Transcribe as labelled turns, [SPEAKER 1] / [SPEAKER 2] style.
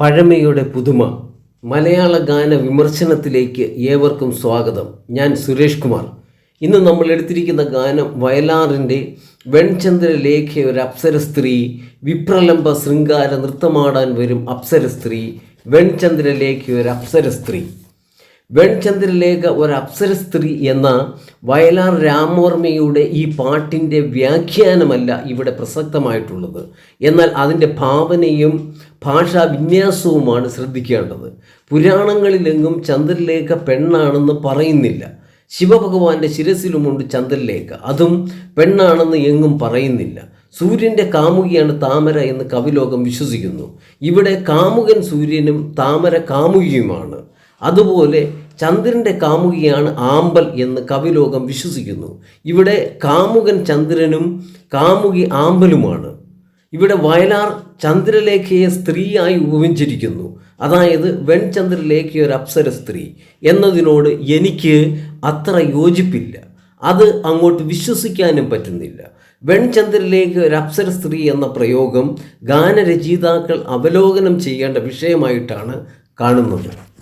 [SPEAKER 1] പഴമയുടെ പുതുമ. മലയാള ഗാന വിമർശനത്തിലേക്ക് ഏവർക്കും സ്വാഗതം. ഞാൻ സുരേഷ് കുമാർ. ഇന്ന് നമ്മൾ എടുത്തിരിക്കുന്ന ഗാനം വയലാറിന്റെ വെൺചന്ദ്ര ലേഖ ഒരു അപ്സര സ്ത്രീ വിപ്രലംബ ശൃംഗാര നൃത്തമാടാൻ വരും അപ്സര സ്ത്രീ വെൺചന്ദ്ര ലേഖ ഒരു അപ്സര സ്ത്രീ. വെൺചന്ദ്രലേഖ ഒരു അപ്സര സ്ത്രീ എന്ന വയലാർ രാമവർമ്മയുടെ ഈ പാട്ടിന്റെ വ്യാഖ്യാനമല്ല ഇവിടെ പ്രസക്തമായിട്ടുള്ളത്. എന്നാൽ അതിന്റെ ഭാവനയും ഭാഷാ വിന്യാസവുമാണ് ശ്രദ്ധിക്കേണ്ടത്. പുരാണങ്ങളിലെങ്ങും ചന്ദ്രലേഖ പെണ്ണാണെന്ന് പറയുന്നില്ല. ശിവഭഗവാന്റെ ശിരസിലുമുണ്ട് ചന്ദ്രലേഖ. അതും പെണ്ണാണെന്ന് എങ്ങും പറയുന്നില്ല. സൂര്യന്റെ കാമുകിയാണ് താമര എന്ന് കവിലോകം വിശ്വസിക്കുന്നു. ഇവിടെ കാമുകൻ സൂര്യനും താമര കാമുകിയുമാണ്. അതുപോലെ ചന്ദ്രന്റെ കാമുകിയാണ് ആമ്പൽ എന്ന് കവിലോകം വിശ്വസിക്കുന്നു. ഇവിടെ കാമുകൻ ചന്ദ്രനും കാമുകി ആമ്പലുമാണ്. ഇവിടെ വയലാർ ചന്ദ്രലേഖയെ സ്ത്രീയായി ഉപമിച്ചിരിക്കുന്നു. അതായത് വെൺചന്ദ്രലേഖ ഒരു അപ്സര സ്ത്രീ എന്നതിനോട് എനിക്ക് അത്ര യോജിപ്പില്ല. അത് അങ്ങോട്ട് വിശ്വസിക്കാനും പറ്റുന്നില്ല. വെൺചന്ദ്രലേഖ ഒരു അപ്സര സ്ത്രീ എന്ന പ്രയോഗം ഗാനരചയിതാക്കൾ അവലോകനം ചെയ്യേണ്ട വിഷയമായിട്ടാണ് കാണുന്നത്.